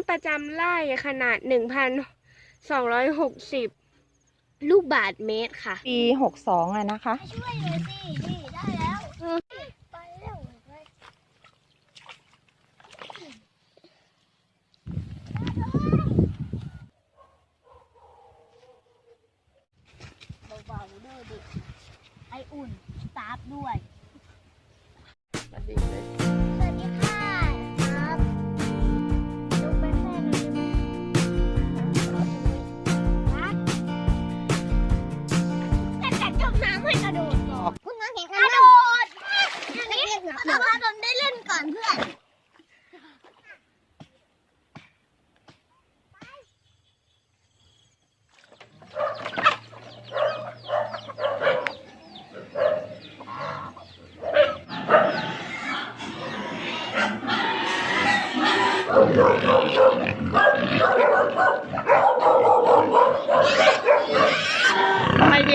ำประจำไร่ขนาด 1,260 ลูกบาทเมตรค่ะ ปีหกสองอะนะคะ ช่วยเลยสินี่ได้แล้วไปแล้วไปเบาๆด้วยดิไออุ่นตาบด้วยสวัสดีค่ะ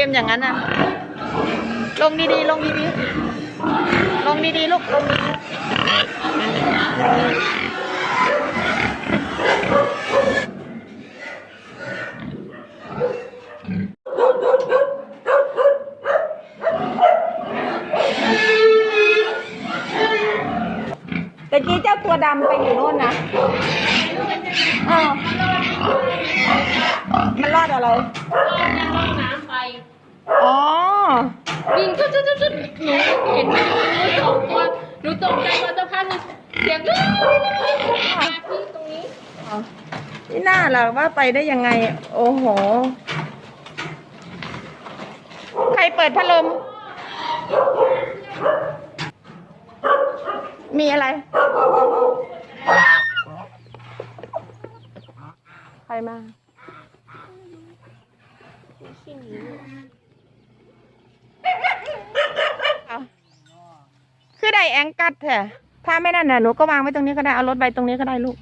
มเบียมอย่างนั้นอะ ลงดีๆ ลงดีๆ ลงดีๆ ลูก ลงดีตะกี้เจ้าตัวดำไปอยู่โน่นนะเออมันรอดอะไรน้ำ อ๋อ วิ่งจุดจุดจุดจุดหนูเห็นมันงูสองตัวหนูตกใจมาสักพักหนึ่งเสียงมาที่ตรงนี้นี่น่าล่ะว่าไปได้ยังไง โอ้โห ใครเปิดพัดลม มีอะไร ใครมาเอา คือได้แองกัดแท้ถ้าไม่นั่นน่ะหนูก็วางไว้ตรงนี้ก็ได้ เอารถไปตรงนี้ก็ได้ลูก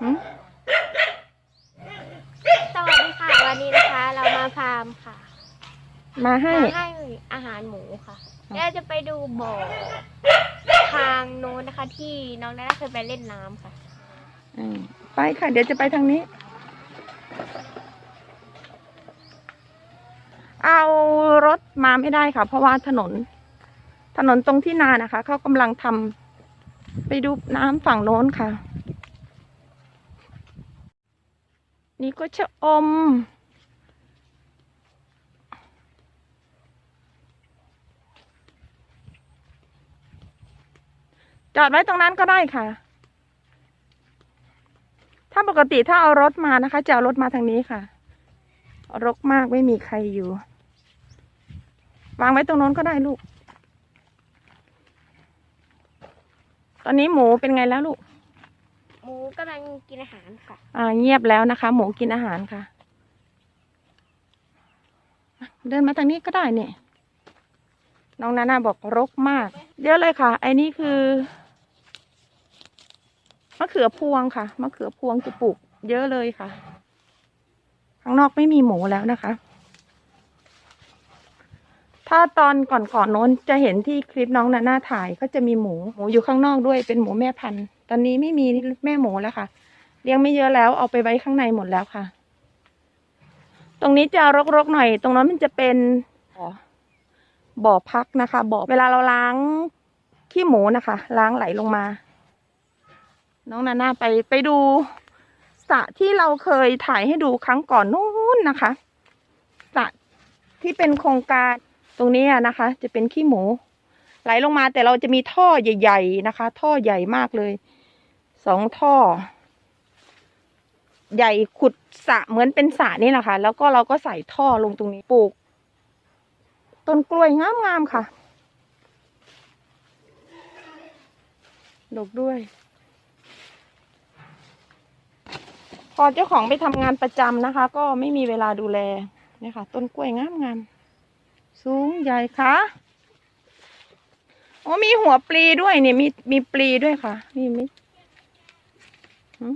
หืมสวัสดีค่ะ วันนี้นะคะ เรามาฟาร์มค่ะ มาให้ มาให้อาหารหมูค่ะแล้วจะไปดูบ่อทางโน้นนะคะ ที่น้องนาเคยไปเล่นน้ำค่ะ อืม ไปค่ะ เดี๋ยวจะไปทางนี้ เอารถมาไม่ได้ค่ะ เพราะว่าถนน ถนนตรงที่นานะคะเขากำลังทำไปดูน้ำฝั่งโน้นค่ะ นี่ก็ชะอมจอดไว้ตรงนั้นก็ได้ค่ะ ถ้าปกติถ้าเอารถมานะคะ จะเอารถมาทางนี้ค่ะ รกมากไม่มีใครอยู่ วางไว้ตรงโน้นก็ได้ลูก ตอนนี้หมูเป็นไงแล้วลูก หมูกำลังกินอาหารค่ะ อ่า เงียบแล้วนะคะ หมูกินอาหารค่ะ เดินมาทางนี้ก็ได้เนี่ย น้องนานาบอกรกมาก เยอะเลยค่ะ ไอ้นี่คือ มะเขือพวงค่ะ มะเขือพวงจะปลูกเยอะเลยค่ะ ข้างนอกไม่มีหมูแล้วนะคะ ถ้าตอนก่อนๆนโน้นจะเห็นที่คลิปน้องนาน่าถ่ายก็จะมีหมู หมูอยู่ข้างนอกด้วยเป็นหมูแม่พันธุ์ ตอนนี้ไม่มีแม่หมูแล้วค่ะ เลี้ยงไม่เยอะแล้วเอาไปไว้ข้างในหมดแล้วค่ะ ตรงนี้จะรกๆหน่อย ตรงนั้นมันจะเป็นบ่อบ่อพักนะคะบ่อเวลาเราล้างขี้หมูนะคะ ล้างไหลลงมา น้องนาน่าไปไปดูสระที่เราเคยถ่ายให้ดูครั้งก่อนนู้นนะคะสระที่เป็นโครงการตรงนี้นะคะ จะเป็นขี้หมู ไหลลงมาแต่เราจะมีท่อใหญ่ ๆนะคะ ท่อใหญ่มากเลยสองท่อ ใหญ่ขุดสระเหมือนเป็นสระนี่แหละค่ะ แล้วก็เราก็ใส่ท่อลงตรงนี้ปลูก ต้นกล้วยงามๆค่ะดกด้วย พอเจ้าของไปทำงานประจำนะคะ ก็ไม่มีเวลาดูแลเนี่ยค่ะ ต้นกล้วยงามๆสูงใหญ่ค่ะโอ้มีหัวปลีด้วยเนี่ยมีมีปลีด้วยค่ะ มีมีหึ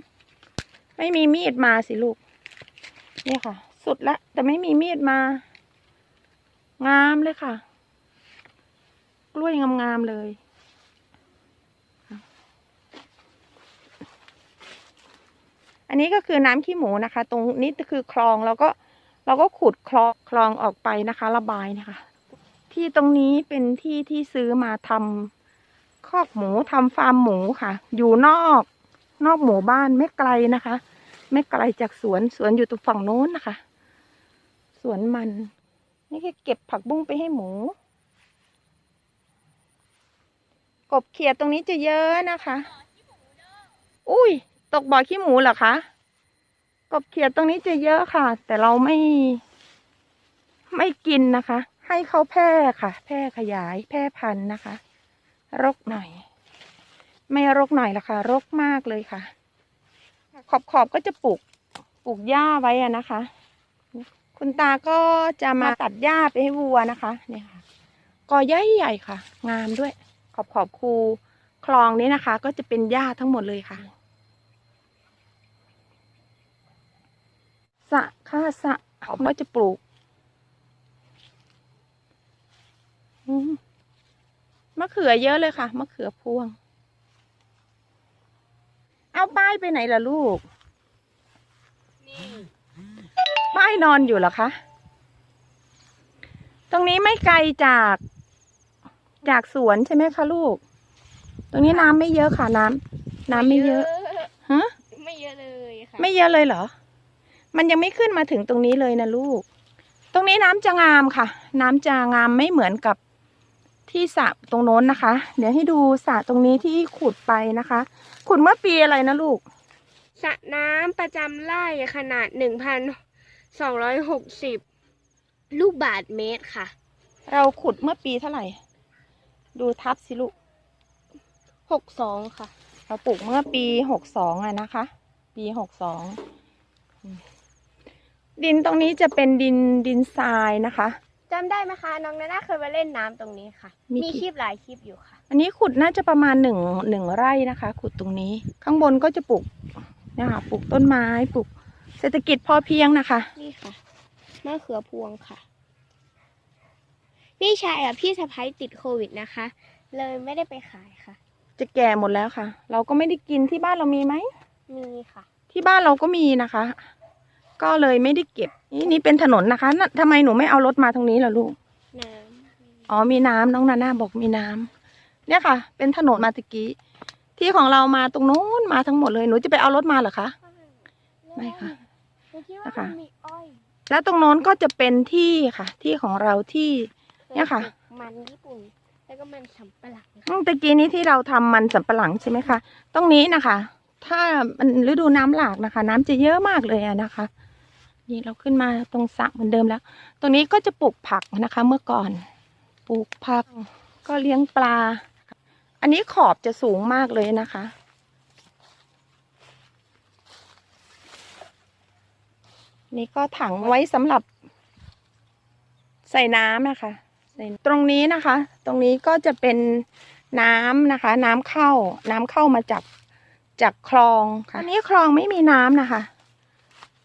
ไม่มีมีดมาสิลูกเนี่ยค่ะ สุดละแต่ไม่มีมีดมา งามเลยค่ะ กล้วยงามๆเลย อันนี้ก็คือน้ำขี้หมูนะคะ ตรงนี้คือคลองเราก็เราก็ขุดคลองคลองออกไปนะคะ ระบายนะคะ ที่ตรงนี้เป็นที่ที่ซื้อมาทำคอกหมูทำฟาร์มหมูค่ะ อยู่นอกนอกหมู่บ้านไม่ไกลนะคะ ไม่ไกลจากสวนสวนอยู่ตรงฝั่งโน้นนะคะ สวนมัน นี่คือเก็บผักบุ้งไปให้หมู กบเขียดตรงนี้จะเยอะนะคะ อุ้ย ตกบ่อขี้หมูเหรอคะ กบเขียดตรงนี้จะเยอะค่ะ แต่เราไม่ ไม่กินนะคะ ให้เขาแพร่ค่ะ แพร่ขยายแพร่พันธุ์นะคะ รกหน่อย ไม่รกหน่อยละค่ะ รกมากเลยค่ะ ขอบขอบๆก็จะปลูกปลูกหญ้าไว้อะนะคะ คุณตาก็จะมาตัดหญ้าไปให้วัวนะคะ เนี่ยค่ะกอใหญ่ใหญ่ๆค่ะ งามด้วย ขอบขอบคูคลองนี้นะคะ ก็จะเป็นหญ้าทั้งหมดเลยค่ะ สระค่าสระเขาก็จะปลูกอืมมะเขือเยอะเลยค่ะมะเขือพวง เอาป้ายไปไหนล่ะลูกป้ายนอนอยู่เหรอคะ ตรงนี้ไม่ไกลจากจากสวนใช่ไหมคะลูก ตรงนี้น้ำไม่เยอะค่ะน้ำน้ำไม่เยอะฮะไม่เยอะเลยค่ะ ไม่เยอะเลยเหรอ มันยังไม่ขึ้นมาถึงตรงนี้เลยนะลูก ตรงนี้น้ำจะงามค่ะ น้ำจะงามไม่เหมือนกับที่สระตรงโน้นนะคะ เดี๋ยวให้ดูสระตรงนี้ที่ขุดไปนะคะ ขุดเมื่อปีอะไรนะลูกสระน้ำประจำไร่ขนาดหนึ่งพันสองร้อยหกสิบลูกบาทเมตรค่ะ เราขุดเมื่อปีเท่าไหร่ ดูทับสิลูกหกสองค่ะ เราปลูกเมื่อปีหกสองอะนะคะ ปีหกสอง ดินตรงนี้จะเป็นดินดินทรายนะคะ จำได้ไหมคะ น้องนาน่าเคยมาเล่นน้ำตรงนี้ค่ะ มีมีกี่คลิปหลายคลิปอยู่ค่ะ อันนี้ขุดน่าจะประมาณหนึ่งหนึ่งไร่นะคะ ขุดตรงนี้ ข้างบนก็จะปลูกเนี่ยค่ะปลูกต้นไม้ปลูกเศรษฐกิจพอเพียงนะคะ นี่ค่ะมะเขือพวงค่ะ พี่ชายกับพี่สะพ้ยติดโควิดนะคะ เลยไม่ได้ไปขายค่ะ จะแก่หมดแล้วค่ะ เราก็ไม่ได้กินที่บ้านเรามีไหม มีค่ะ ที่บ้านเราก็มีนะคะ ก็เลยไม่ได้เก็บ นี่นี่เป็นถนนนะคะน่ะทำไมหนูไม่เอารถมาตรงนี้ล่ะลูก น้อ๋อมีน้ำน้องนาน่าบอกมีน้ำเนี่ยค่ะ เป็นถนนมาตะกี้ ที่ของเรามาตรงนู้นมาทั้งหมดเลยหนูจะไปเอารถมาเหรอคะำไม่ค่ะหนูคิดว่านะคะมันมีอ้อยแล้วตรงโน้นก็จะเป็นที่ค่ะ ที่ของเราที่ เนี่ยค่ะปลูกมันญี่ปุ่น แล้วก็มันสำปะหลังอืค่ะมตะกี้นี้ที่เราทำมันสำปะหลังใช่ไหมคะ ตรงนี้นะคะ ถ้ามันฤดูน้ำหลากนะคะ น้ำจะเยอะมากเลยอะนะคะ นี่เราขึ้นมาตรงสระเหมือนเดิมแล้ว ตรงนี้ก็จะปลูกผักนะคะเมื่อก่อน ปลูกผักก็เลี้ยงปลา อันนี้ขอบจะสูงมากเลยนะคะ นี่ก็ถังไว้สำหรับใส่น้ำนะคะ ตรงนี้นะคะ ตรงนี้ก็จะเป็นน้ำนะคะ น้ำเข้า น้ำเข้ามาจากจากคลองค่ะอันนี้คลองไม่มีน้ำนะคะ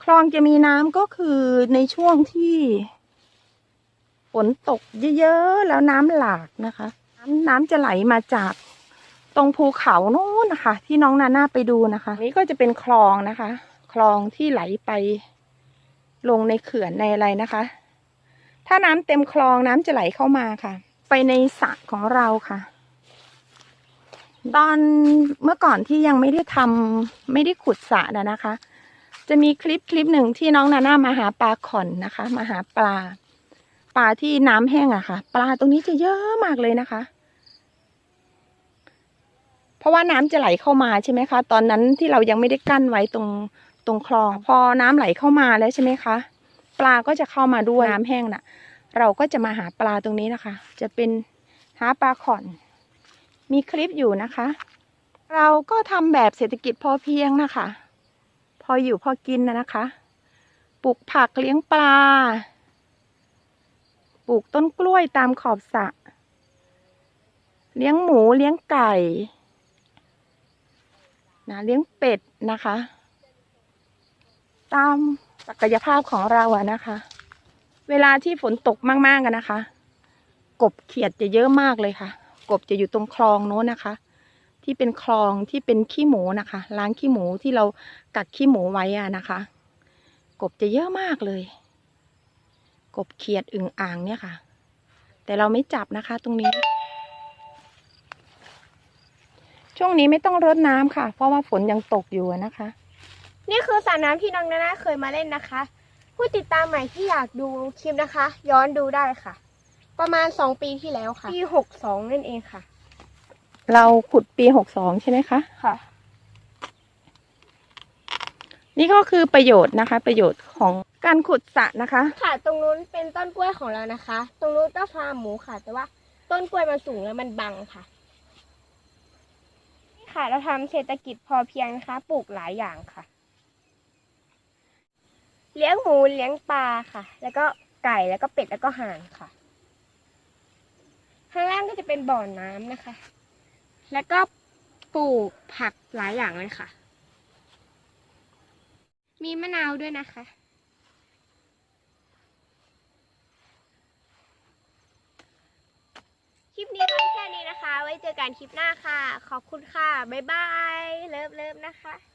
คลองจะมีน้ำก็คือในช่วงที่ฝนตกเยอะๆแล้วน้ำหลากนะคะ น้ำน้ำจะไหลมาจากตรงภูเขาโน้นนะคะ ที่น้องนาน่าไปดูนะคะ นี่ก็จะเป็นคลองนะคะ คลองที่ไหลไปลงในเขื่อนในอะไรนะคะ ถ้าน้ำเต็มคลองน้ำจะไหลเข้ามาค่ะ ไปในสระของเราค่ะ ตอนเมื่อก่อนที่ยังไม่ได้ทำไม่ได้ขุดสระนะนะคะ จะมีคลิปคลิปหนึ่งที่น้องนาน่ามาหาปลาขอนนะคะ มาหาปลา ปลาที่น้ำแห้งอะค่ะ ปลาตรงนี้จะเยอะมากเลยนะคะ เพราะว่าน้ำจะไหลเข้ามาใช่ไหมคะ ตอนนั้นที่เรายังไม่ได้กั้นไว้ตรงตรงคลอง พอน้ำไหลเข้ามาแล้วใช่ไหมคะ ปลาก็จะเข้ามาด้วยน้ำแห้งน่ะ เราก็จะมาหาปลาตรงนี้นะคะ จะเป็นหาปลาขอน มีคลิปอยู่นะคะ เราก็ทำแบบเศรษฐกิจพอเพียงนะคะ พออยู่พอกินนะนะคะ ปลูกผักเลี้ยงปลา ปลูกต้นกล้วยตามขอบสระ เลี้ยงหมูเลี้ยงไก่ นะเลี้ยงเป็ดนะคะ ตามศักยภาพของเราอะนะคะ เวลาที่ฝนตกมากๆกันนะคะ กบเขียดจะเยอะมากเลยค่ะ กบจะอยู่ตรงคลองโน้นนะคะ ที่เป็นคลองที่เป็นขี้หมูนะคะ ล้างขี้หมูที่เรากัดขี้หมูไว้อะนะคะ กบจะเยอะมากเลย กบเขียดอึ่งอ่างเนี่ยค่ะ แต่เราไม่จับนะคะตรงนี้ ช่วงนี้ไม่ต้องรดน้ำค่ะ เพราะว่าฝนยังตกอยู่อะนะคะ นี่คือสระน้ำที่น้องนาน่าเคยมาเล่นนะคะ ผู้ติดตามใหม่ที่อยากดูคลิปนะคะ ย้อนดูได้ค่ะ ประมาณสองปีที่แล้วค่ะปีหกสองนั่นเองค่ะ เราขุดปีหกสองใช่ไหมคะค่ะ นี่ก็คือประโยชน์นะคะ ประโยชน์ของการขุดสระนะคะ ค่ะ ตรงนู้นเป็นต้นกล้วยของเรานะคะ ตรงนู้นก็ฟาร์มหมูค่ะ แต่ว่าต้นกล้วยมันสูงแล้วมันบังค่ะ นี่ค่ะ เราทำเศรษฐกิจพอเพียงนะคะ ปลูกหลายอย่างค่ะ เลี้ยงหมูเลี้ยงปลาค่ะ แล้วก็ไก่แล้วก็เป็ดแล้วก็ห่านค่ะ ข้างล่างก็จะเป็นบ่อน้ำนะคะ แล้วก็ปลูกผักหลายอย่างเลยค่ะ มีมะนาวด้วยนะคะ คลิปนี้ก็แค่นี้นะคะ ไว้เจอกันคลิปหน้าค่ะ ขอบคุณค่ะ บ๊ายบาย เลิฟเลิฟนะคะ